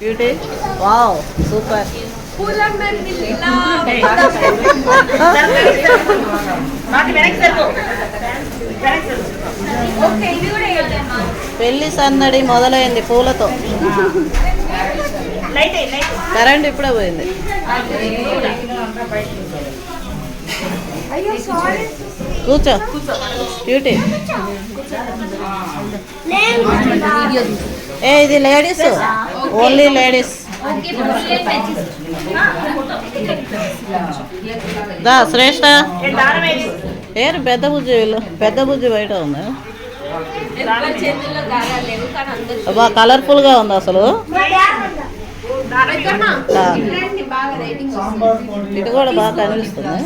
Beauty wow super పెళ్ళి సన్నడి మొదలైంది పూలతో. కరెంట్ ఇప్పుడే పోయింది. కూర్చో. బ్యూటీ ఏ ఇది లేడీస్ ఓన్లీ లేడీస్ దా శ్రేష్ట. ఏరు పెద్ద బుజ్జి వీళ్ళు? పెద్ద బుజ్జి బయట ఉంది? అబ్బా కలర్ఫుల్గా ఉంది అసలు? ఇది ఇటు కూడా బాగా కనిపిస్తుంది.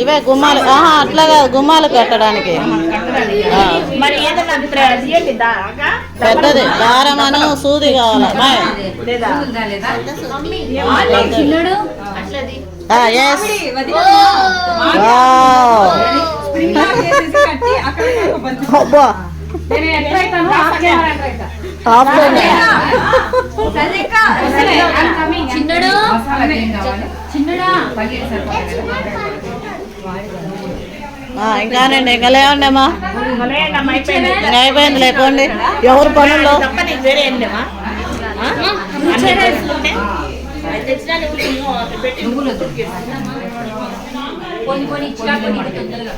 ఇవే గుమ్మాలు. ఆహా అట్లా కాదు గుమ్మాలు కట్టడానికి. పెద్దది. దారమను సూది కావాలి? అమ్మాయి. లేదా? పెద్దది. ఆ, yes. Wow. అబ్బా. హాఫ్ చిన్నడు? చిన్నడా? ఇంకానండి ఇంకా లేవండి అమ్మా లేదమ్మా, అయిపోయింది ఇంకా అయిపోయింది లేకోండి ఎవరు పనుల్లో? పెట్టి కొన్ని కొన్ని ఇచ్చినా కొన్ని తొందరగా.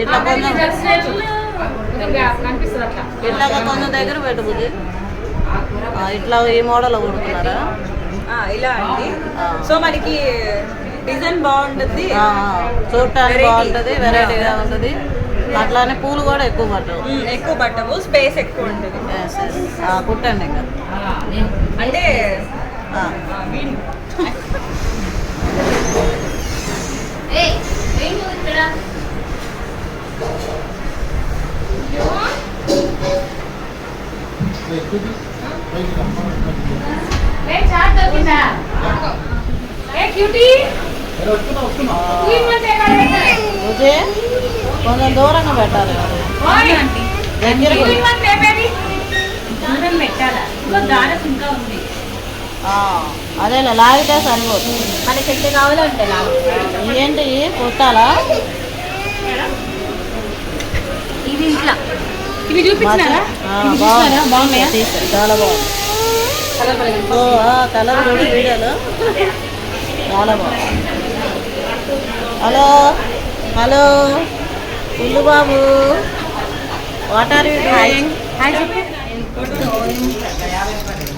ఇట్లా కొంచెం ఇట్లా కొంచెం దగ్గర పెట్టు బుద్ధి ఆ, ఇట్లా ఈ మోడల్ కొడుతున్నారా ఆ, ఇలా అండి. ఆ. సో మనకి డిజైన్ బాగుంటుంది. చూడటానికి. బాగుంటుంది వెరైటీగా ఉంటుంది. అట్లానే పూలు కూడా ఎక్కువ పట్టవు. ఎక్కువ పట్టము స్పేస్ ఎక్కువ ఉంటుంది. కుట్టండి ఇంకా. అంటే కొంచెం దూరంగా పెట్టాలి పెట్టాలా? ఇంకో దారం ఇంకా ఉంది. అదేలే లాగితే సరిపోతుంది మనకి ఎంత కావాలంటే నాకు ఏంటి? కుట్టాలా? ఇది ఇట్లా. ఇవి చూపించినారా? తీసే- చాలా బాగుంది. ఓ కలర్ కూడా వీడియోలో. చాలా బాగుంది. హలో? హలో? పుల్లు బాబు? What are you doing hi చెప్పు.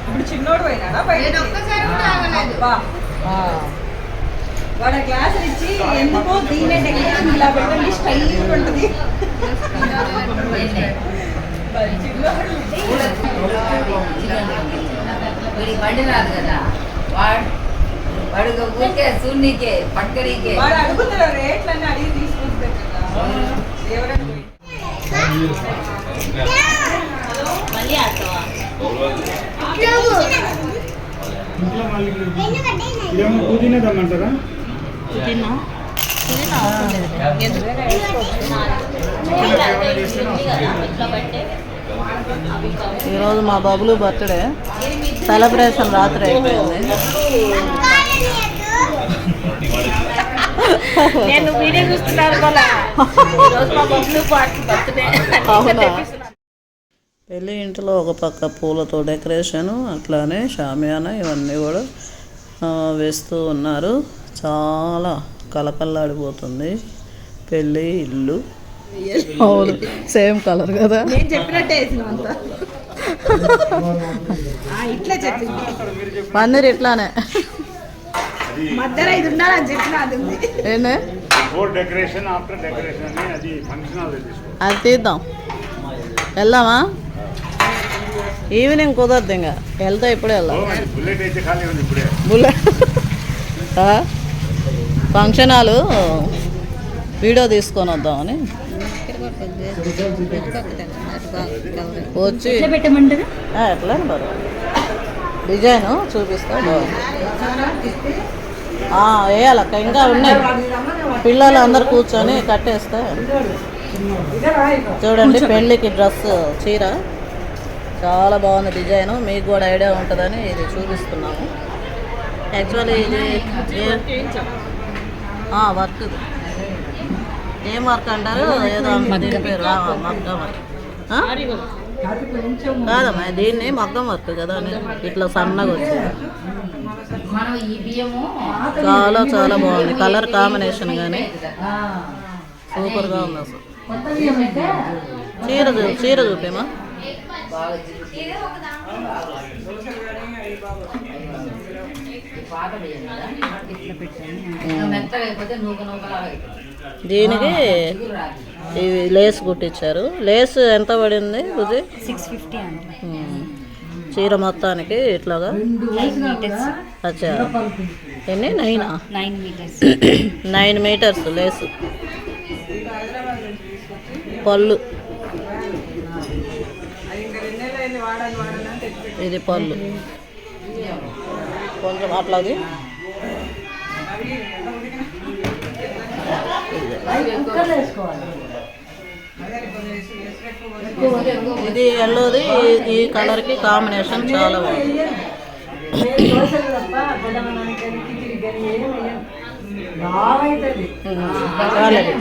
ఇప్పుడు చిన్నోడు పోయినాడా? క్లాసులు ఇచ్చి ఎందుకో దీనే ఇలా పెట్టండి స్టైల్ ఉంటుంది. బండి రాదు కదా. వాడు వాడు ఊరికే సూర్నికే పట్టుకరీకే వాడు అడుగుతున్నారు రేట్లన్నీ అడిగి తీసుకుంటారు కదా. ఎవరైనా పోయి. మళ్ళీ ఆడతావా? ఇదేమో పుదీనా దమ్మంటారా పుదీనా? ఈరోజు మా బబులు బర్త్డే. సెలబ్రేషన్ రాత్రి అయిపోయింది. నేను వీడియో చూస్తున్నాను కదా. ఈరోజు మా బొమ్మలు బర్త్డే. పెళ్ళి ఇంట్లో ఒక పక్క పూలతో డెకరేషను అట్లానే షామియానా ఇవన్నీ కూడా ఆ, వేస్తూ ఉన్నారు. చాలా కలకల్లాడిపోతుంది పెళ్ళి ఇల్లు. అవును సేమ్ కలర్ కదా. నేను చెప్పినట్టే ఇట్లా చెప్పింది. పన్నీర్ ఇట్లానే మధ్యలో ఇది ఉండాలని చెప్పిన అది ఉంది. ఏంటి బిఫోర్ డెకరేషన్ ఆఫ్టర్ డెకరేషన్ అని అది ఫంక్షన్ హాల్ తీసుకో అది తీద్దాం. వెళ్దామా? ఈవినింగ్ కుదరదు ఇంకా. వెళ్తా ఇప్పుడే వెళ్దాం బుల్లెట్ అయితే ఖాళీ ఉంది ఇప్పుడే. బుల్లెట్? Function hall. వీడియో తీసుకొని వద్దామని. వచ్చి. ఎట్లా మరి డిజైన్ చూపిస్తా బాగుంది. ఆ, వేయాలక్క ఇంకా ఉన్నాయి. పిల్లలు అందరు కూర్చొని కట్టేస్తే. చూడండి పెళ్ళికి డ్రెస్ చీర. చాలా బాగుంది డిజైన్. మీకు కూడా ఐడియా ఉంటుందని ఇది చూపిస్తున్నాము. యాక్చువల్లీ ఇది వర్క్. ఏం వర్క్ అంటారు? ఏదో దీని పేరు. మగ్గం వర్క్. కాదమ్మా దీన్ని మగ్గం వర్క్ కదా అని. ఇట్లా సన్నగా వచ్చింది. చాలా చాలా బాగుంది. కలర్ కాంబినేషన్ కానీ సూపర్గా ఉంది అసలు. చీర చూ- చీర చూపేమా? బాగా పాత. దీనికి. ఇవి లేస్ కుట్టించారు. లేస్ ఎంత పడింది బుజ్జి? Six fifty. చీర మొత్తానికి ఇట్లాగా? అచ్చా. ఎన్ని? నైనా? Nine metres nine metres lace. పళ్ళు. ఇది పళ్ళు. కొంచెం అట్లాది ఇది ఎల్లోది ఈ- కలర్కి కాంబినేషన్ చాలా బాగుంది. చాలండి